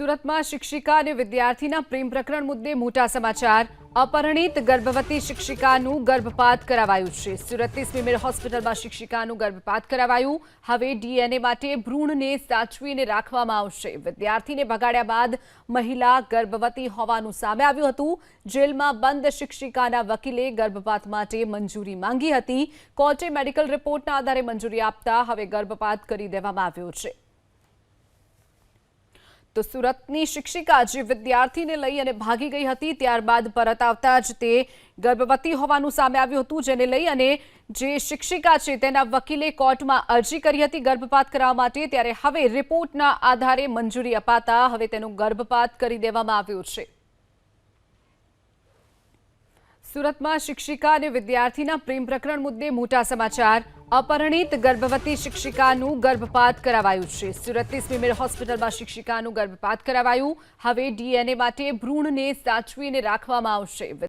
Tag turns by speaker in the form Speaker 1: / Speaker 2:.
Speaker 1: સુરતમાં શિક્ષિકા અને વિદ્યાર્થીના પ્રેમ પ્રકરણ મુદ્દે મોટા સમાચાર. અપરણિત ગર્ભવતી શિક્ષિકાનું ગર્ભપાત કરાવાયું છે. સુરતની સ્મીમેર હોસ્પિટલમાં શિક્ષિકાનું ગર્ભપાત કરાવાયું. હવે ડીએનએ માટે ભ્રૂણને સાચવીને રાખવામાં આવશે. વિદ્યાર્થીને ભગાડ્યા બાદ મહિલા ગર્ભવતી હોવાનું સામે આવ્યું હતું. જેલમાં બંધ શિક્ષિકાના વકીલે ગર્ભપાત માટે મંજૂરી માંગી હતી. કોર્ટે મેડિકલ રિપોર્ટના આધારે મંજૂરી આપતા હવે ગર્ભપાત કરી દેવામાં આવ્યો છે. તો સુરતની શિક્ષિકા જે વિદ્યાર્થીને લઈ અને ભાગી ગઈ હતી, ત્યારબાદ પરત આવતા જ તે ગર્ભવતી હોવાનું સામે આવ્યું હતું, જેને લઈ અને જે શિક્ષિકા છે તેના વકીલે કોર્ટમાં અરજી કરી હતી ગર્ભપાત કરવા માટે. ત્યારે હવે રિપોર્ટના આધારે મંજૂરી અપાતા હવે તેનું ગર્ભપાત કરી દેવામાં આવ્યું છે. સુરતમાં શિક્ષિકા અને વિદ્યાર્થીના પ્રેમ પ્રકરણ મુદ્દે મોટા સમાચાર. અપરણિત ગર્ભવતી શિક્ષિકાનું ગર્ભપાત કરાવાયું છે. સુરતની સ્મીમેર હોસ્પિટલમાં શિક્ષિકાનું ગર્ભપાત કરાવાયું. હવે ડીએનએ માટે ભ્રૂણને સાચવીને રાખવામાં આવશે.